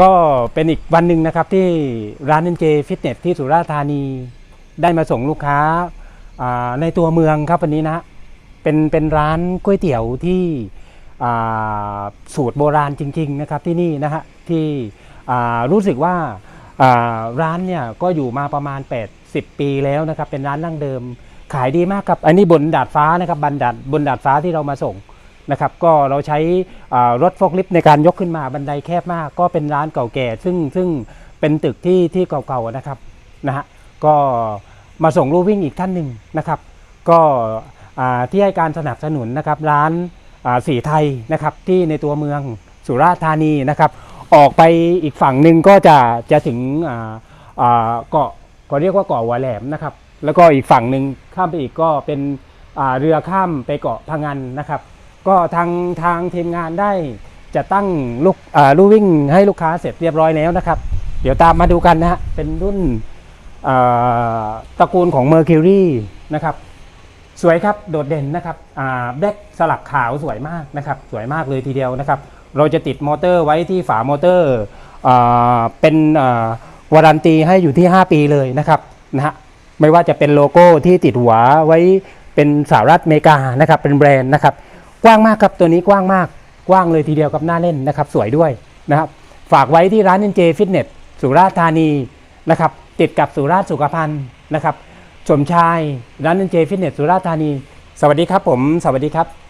ก็เป็นอีกวันหนึ่งนะครับที่ร้านเอ็นเจฟิตเนสที่สุราษฎร์ธานีได้มาส่งลูกค้าในตัวเมืองครับวันนี้นะเป็นเป็นร้านก๋วยเตี๋ยวที่สูตรโบราณจริง ๆ นะครับที่นี่นะฮะที่รู้สึกว่าอ่าร้านเนี่ยก็อยู่มาประมาณ 80 ปีแล้วนะครับเป็นร้านดั้งเดิมขายดีมากครับอันนี้บนดาดฟ้านะครับบันดาดบนดาดฟ้าที่เรามาส่ง นะครับก็เราใช้รถฟล์คลิฟต์ในการยกขึ้นมาบันไดแคบมาก ก็เป็นร้านเก่าแก่ ซึ่งซึ่งเป็นตึกที่ที่เก่าๆนะครับนะฮะก็มาส่งรูวิ่งอีกท่านหนึ่งนะครับ ก็ที่ให้การสนับสนุนนะครับร้านสีไทยนะครับที่ในตัวเมืองสุราษฎร์ธานีนะครับ ออกไปอีกฝั่งหนึ่งก็จะจะถึงอ่าอ่าเกาะก็เรียกว่าเกาะหัวแหลมนะครับ แล้วก็อีกฝั่งหนึ่งข้ามไปอีกก็เป็นเรือข้ามไปเกาะพังงานนะครับ ก็ทางทางทีมงานได้จะตั้งลูกลู่วิ่งให้ลูกค้าเสร็จเรียบร้อยแล้วนะครับ เดี๋ยวตามมาดูกันนะฮะเป็นรุ่นตระกูลของ Mercury นะครับสวยครับโดดเด่นนะครับแบล็กสลักขาวสวยมากนะครับสวยมากเลยทีเดียวนะครับ เราจะติดมอเตอร์ไว้ที่ฝามอเตอร์อเป็นวารันตีให้อยู่ที่ 5 ปีเลยนะครับนะฮะไม่ว่าจะเป็นโลโก้ที่ติดหัวไว้เป็นสหรัฐอเมริกานะครับเป็นแบรนด์นะครับ กว้างมากครับตัวนี้กว้างมากกว้างเลยทีเดียวกับหน้าเล่นนะครับ สวยด้วยนะครับ ฝากไว้ที่ร้านเอ็นเจฟิตเนสสุราษฎร์ธานีนะครับ ติดกับสุราษฎร์สุขภัณฑ์นะครับ สมชายร้านเอ็นเจฟิตเนสสุราษฎร์ธานี สวัสดีครับผม สวัสดีครับ